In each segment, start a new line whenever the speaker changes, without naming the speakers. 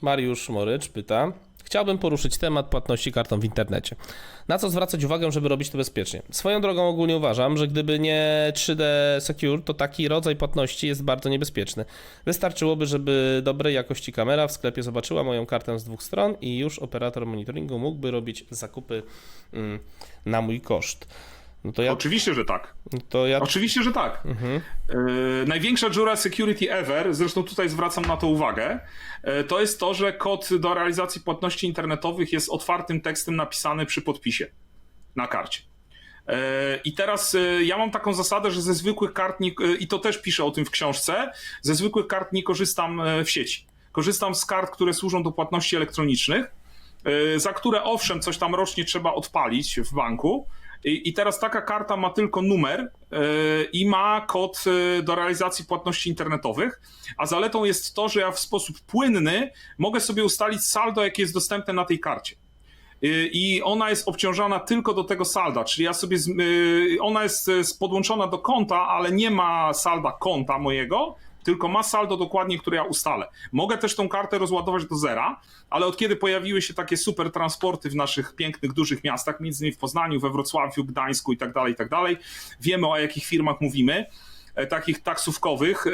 Mariusz Morycz pyta. Chciałbym poruszyć temat płatności kartą w internecie. Na co zwracać uwagę, żeby robić to bezpiecznie? Swoją drogą ogólnie uważam, że gdyby nie 3D Secure, to taki rodzaj płatności jest bardzo niebezpieczny. Wystarczyłoby, żeby dobrej jakości kamera w sklepie zobaczyła moją kartę z dwóch stron i już operator monitoringu mógłby robić zakupy mm, na mój koszt. No to ja,
Oczywiście, że tak.
to ja
Oczywiście, że tak.
Mhm.
Yy, największa dziura security ever, zresztą tutaj zwracam na to uwagę, yy, to jest to, że kod do realizacji płatności internetowych jest otwartym tekstem napisany przy podpisie na karcie. Yy, I teraz ja mam taką zasadę, że ze zwykłych kart, nie, i to też piszę o tym w książce, ze zwykłych kart nie korzystam w sieci. Korzystam z kart, które służą do płatności elektronicznych, za które owszem, coś tam rocznie trzeba odpalić w banku. I, I teraz taka karta ma tylko numer yy, i ma kod yy, do realizacji płatności internetowych, a zaletą jest to, że ja w sposób płynny mogę sobie ustalić saldo, jakie jest dostępne na tej karcie. Yy, I ona jest obciążana tylko do tego salda, czyli ja sobie, ona jest podłączona do konta, ale nie ma salda konta mojego, tylko ma saldo dokładnie, które ja ustalę. Mogę też tą kartę rozładować do zera, ale od kiedy pojawiły się takie super transporty w naszych pięknych, dużych miastach, między innymi w Poznaniu, we Wrocławiu, Gdańsku i tak dalej, i tak dalej, wiemy o jakich firmach mówimy, takich taksówkowych, e,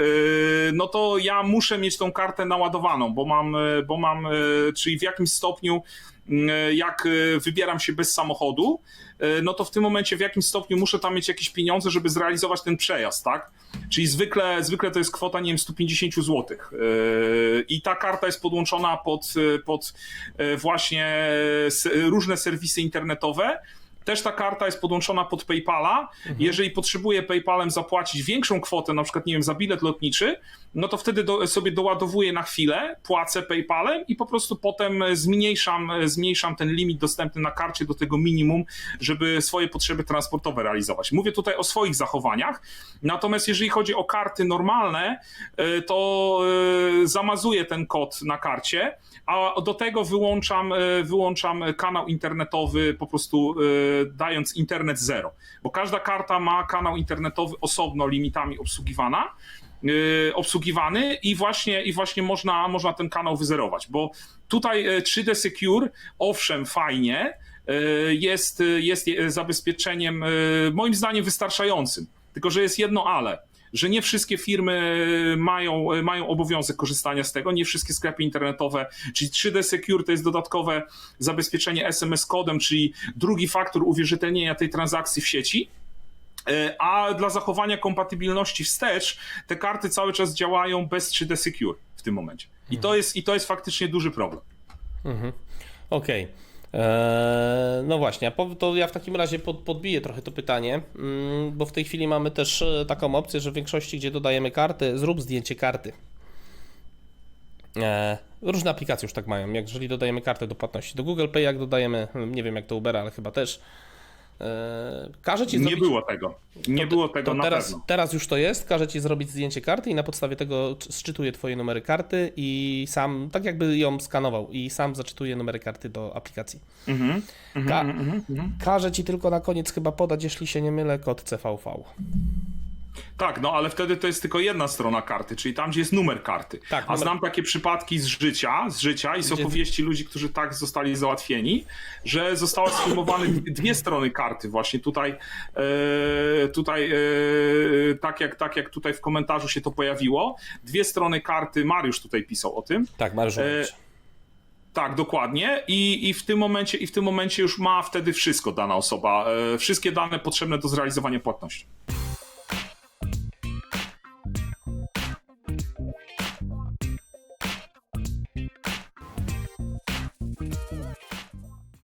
no to ja muszę mieć tą kartę naładowaną, bo mam, e, bo mam, e, czyli w jakimś stopniu m, jak e, wybieram się bez samochodu, e, no to w tym momencie w jakimś stopniu muszę tam mieć jakieś pieniądze, żeby zrealizować ten przejazd, tak? Czyli zwykle, zwykle to jest kwota, nie wiem, 150 zł. I ta karta jest podłączona pod, e, pod e, właśnie różne serwisy internetowe. Też ta karta jest podłączona pod PayPala. Jeżeli potrzebuję PayPalem zapłacić większą kwotę, na przykład, nie wiem, za bilet lotniczy, no to wtedy do, sobie doładowuję na chwilę, płacę PayPalem i po prostu potem zmniejszam, zmniejszam ten limit dostępny na karcie do tego minimum, żeby swoje potrzeby transportowe realizować. Mówię tutaj o swoich zachowaniach. Natomiast jeżeli chodzi o karty normalne, y, to y, zamazuję ten kod na karcie, a do tego wyłączam, y, wyłączam kanał internetowy, po prostu dając internet zero. Bo każda karta ma kanał internetowy osobno limitami obsługiwana y, obsługiwany i właśnie, i właśnie można, można ten kanał wyzerować, bo tutaj y, 3D Secure, owszem, fajnie, y, jest, y, jest y, zabezpieczeniem y, moim zdaniem wystarczającym, tylko że jest jedno ale, że nie wszystkie firmy mają, mają obowiązek korzystania z tego, nie wszystkie sklepy internetowe, czyli 3D Secure to jest dodatkowe zabezpieczenie SMS kodem, czyli drugi faktor uwierzytelnienia tej transakcji w sieci, E, a dla zachowania kompatybilności wstecz te karty cały czas działają bez 3D Secure w tym momencie. I to jest, i to jest faktycznie duży problem.
Okej. Eee, No właśnie, to ja w takim razie pod, podbiję trochę to pytanie, mm, bo w tej chwili mamy też e, taką opcję, że w większości, gdzie dodajemy karty, zrób zdjęcie karty. Eee, Różne aplikacje już tak mają, jak jeżeli dodajemy kartę do płatności do Google Pay, jak dodajemy, nie wiem jak to Uber, ale chyba też, każe ci
Nie
zrobić...
było tego. Nie
to-
było tego na
teraz,
pewno.
Teraz już to jest, każe ci zrobić zdjęcie karty i na podstawie tego sczytuje twoje numery karty i sam, tak jakby ją skanował i sam zaczytuje numery karty do aplikacji.
Mhm.
Ka-
Mhm, mhm.
Każe ci tylko na koniec chyba podać, jeśli się nie mylę, kod CVV.
Tak, no ale wtedy to jest tylko jedna strona karty, czyli tam, gdzie jest numer karty.
Tak,
A
numer-
znam takie przypadki z życia, z życia i z opowieści ludzi, którzy tak zostali załatwieni, że zostały sfilmowane dwie strony karty. Właśnie tutaj, e, tutaj e, tak, jak, tak jak tutaj w komentarzu się to pojawiło, dwie strony karty, Mariusz tutaj pisał o tym,
Tak, Mariusz
E, Tak, dokładnie. I, i, w tym momencie, I w tym momencie już ma wtedy wszystko dana osoba. E, wszystkie dane potrzebne do zrealizowania płatności.